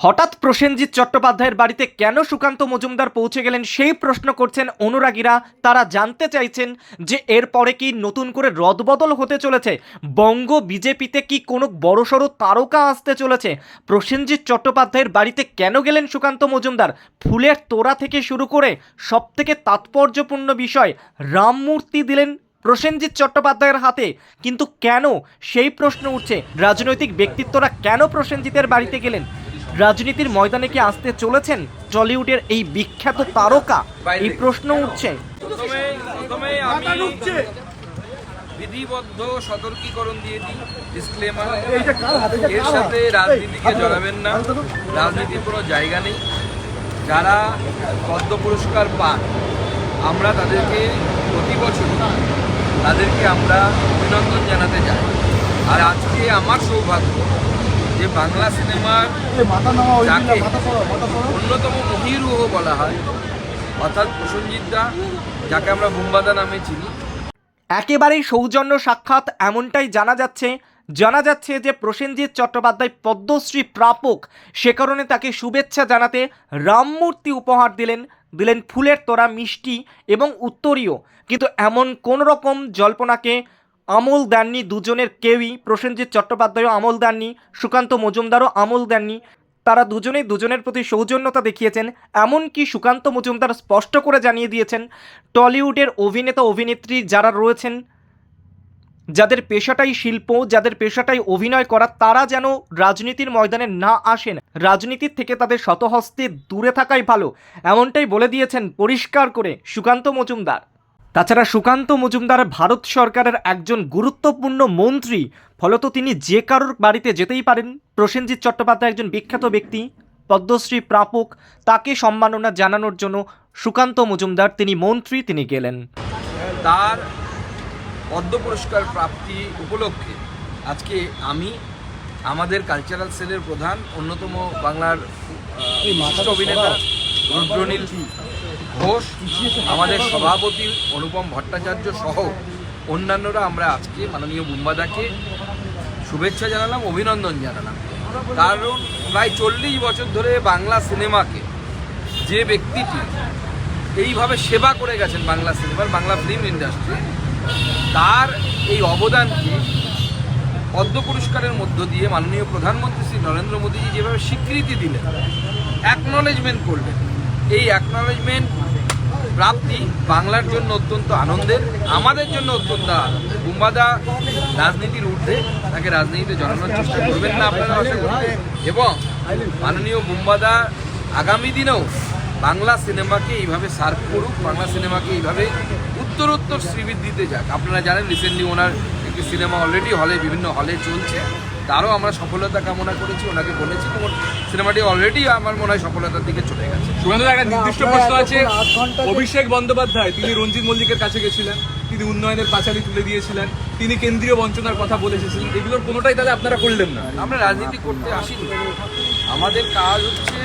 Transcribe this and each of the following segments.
হঠাৎ প্রসেনজিৎ চট্টোপাধ্যায়ের বাড়িতে কেন সুকান্ত মজুমদার পৌঁছে গেলেন সেই প্রশ্ন করছেন অনুরাগীরা। তারা জানতে চাইছেন যে এরপরে কি নতুন করে রদবদল হতে চলেছে? বঙ্গ বিজেপিতে কি কোনো বড়সড় তারকা আসতে চলেছে? প্রসেনজিৎ চট্টোপাধ্যায়ের বাড়িতে কেন গেলেন সুকান্ত মজুমদার? ফুলের তোড়া থেকে শুরু করে সবথেকে তাৎপর্যপূর্ণ বিষয় রামমূর্তি দিলেন প্রসেনজিৎ চট্টোপাধ্যায়ের হাতে। কিন্তু কেন? সেই প্রশ্ন উঠছে। রাজনৈতিক ব্যক্তিত্বরা কেন প্রসেনজিতের বাড়িতে গেলেন? রাজনীতির ময়দানে কি আসতে চলেছেন? টলিউডের এই বিখ্যাত তারকা? এই প্রশ্ন উঠছে। বিধিবদ্ধ সতর্কীকরণ দিয়ে দিই ডিসক্লেমার এর সাথে রাজনীতিকে জড়াবেন না। রাজনীতির কোনো জায়গা নেই। যারা পদ্ম পুরস্কার পান, আমরা তাদেরকে প্রতি বছর তাদেরকে আমরা অভিনন্দন জানাতে যাই। আর আজকে আমার সৌভাগ্য যে বাংলা সিনেমার যাকে অন্যতম মহিরুহ বলা হয় অর্থাৎ প্রসঞ্জিৎ দা যাকে আমরা বুম্বাদা নামে চিনি। একেবারেই সৌজন্য সাক্ষাৎ এমনটাই জানা যাচ্ছে জানা যাচ্ছে যে প্রসেনজিৎ চট্টোপাধ্যায় পদ্মশ্রী প্রাপক সে কারণে তাকে শুভেচ্ছা জানাতে রামমূর্তি উপহার দিলেন দিলেন ফুলের তোড়া মিষ্টি এবং উত্তরীয়। কিন্তু এমন কোন রকম জল্পনাকে আমল দেননি দুজনের কেউই। প্রসেনজিৎ চট্টোপাধ্যায়ও আমল দেননি, সুকান্ত মজুমদারও আমল দেননি। তারা দুজনেই দুজনের প্রতি সৌজন্যতা দেখিয়েছেন, এমনকি সুকান্ত মজুমদার স্পষ্ট করে জানিয়ে দিয়েছেন, টলিউডের অভিনেতা, অভিনেত্রী যারা রয়েছেন, যাদের পেশাটাই শিল্প, যাদের পেশাটাই অভিনয় করা, তারা যেন রাজনীতির ময়দানে না আসেন। রাজনীতির থেকে তাদের শতহস্তে দূরে থাকাই ভালো, এমনটাই বলে দিয়েছেন পরিষ্কার করে সুকান্ত মজুমদার। তাছাড়া সুকান্ত মজুমদার ভারত সরকারের একজন গুরুত্বপূর্ণ মন্ত্রী, ফলত তিনি যে কারোর বাড়িতে যেতেই পারেন। প্রসেনজিৎ চট্টোপাধ্যায় একজন বিখ্যাত ব্যক্তি, পদ্মশ্রী প্রাপক, তাকে সম্মাননা জানানোর জন্য সুকান্ত মজুমদার তিনি মন্ত্রী তিনি গেলেন। তার পদ্ম পুরস্কার প্রাপ্তি উপলক্ষে আজকে আমি আমাদের কালচারাল সেলের প্রধান, অন্যতম বাংলার অভিনেতা রুদ্রনীল ঘোষ, আমাদের সভাপতি অনুপম ভট্টাচার্য সহ অন্যান্যরা আমরা আজকে মাননীয় বুম্বাদাকে শুভেচ্ছা জানালাম, অভিনন্দন জানালাম। কারণ প্রায় চল্লিশ বছর ধরে বাংলা সিনেমাকে যে ব্যক্তিটি এইভাবে সেবা করে গেছেন বাংলা সিনেমার, বাংলা ফিল্ম ইন্ডাস্ট্রি তার এই অবদানকে পদ্ম পুরস্কারের মধ্য দিয়ে মাননীয় প্রধানমন্ত্রী শ্রী নরেন্দ্র মোদীজি যেভাবে স্বীকৃতি দিলেন অ্যাকনলেজমেন্ট করলেন এই অ্যাকনলেজমেন্ট প্রাপ্তি বাংলার জন্য অত্যন্ত আনন্দের, আমাদের জন্য অত্যন্ত বুম্বাদা রাজনীতির ঊর্ধ্বে তাকে রাজনীতিতে জড়ানোর চেষ্টা করবেন না আপনারা আশা করি এবং মাননীয় বুম্বাদা আগামী দিনেও বাংলা সিনেমাকে এইভাবে সার্ভ করুক, বাংলা সিনেমাকে এইভাবে উত্তরোত্তর শ্রীবৃদ্ধিতে যাক। আপনারা জানেন রিসেন্টলি ওনার একটি সিনেমা অলরেডি হলে বিভিন্ন হলে চলছে। তারও আমরা সফলতা কামনা করেছি ওনাকে বলেছি এবং সিনেমাটি অলরেডি আমার মনে হয় সফলতার দিকে চলে গেছে। একটা নির্দিষ্ট প্রশ্ন আছে অভিষেক বন্দ্যোপাধ্যায় তিনি রঞ্জিত মল্লিকের কাছে গেছিলেন তিনি উন্নয়নের পাঁচালি তুলে দিয়েছিলেন তিনি কেন্দ্রীয় বঞ্চনার কথা বলে এসেছিলেন এগুলোর কোনোটাই তাহলে আপনারা করলেন না। আমরা রাজনীতি করতে আসিনি। আমাদের কাজ হচ্ছে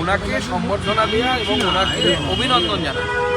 ওনাকে সম্বর্ধনা দেওয়া এবং ওনাকে অভিনন্দন জানানো।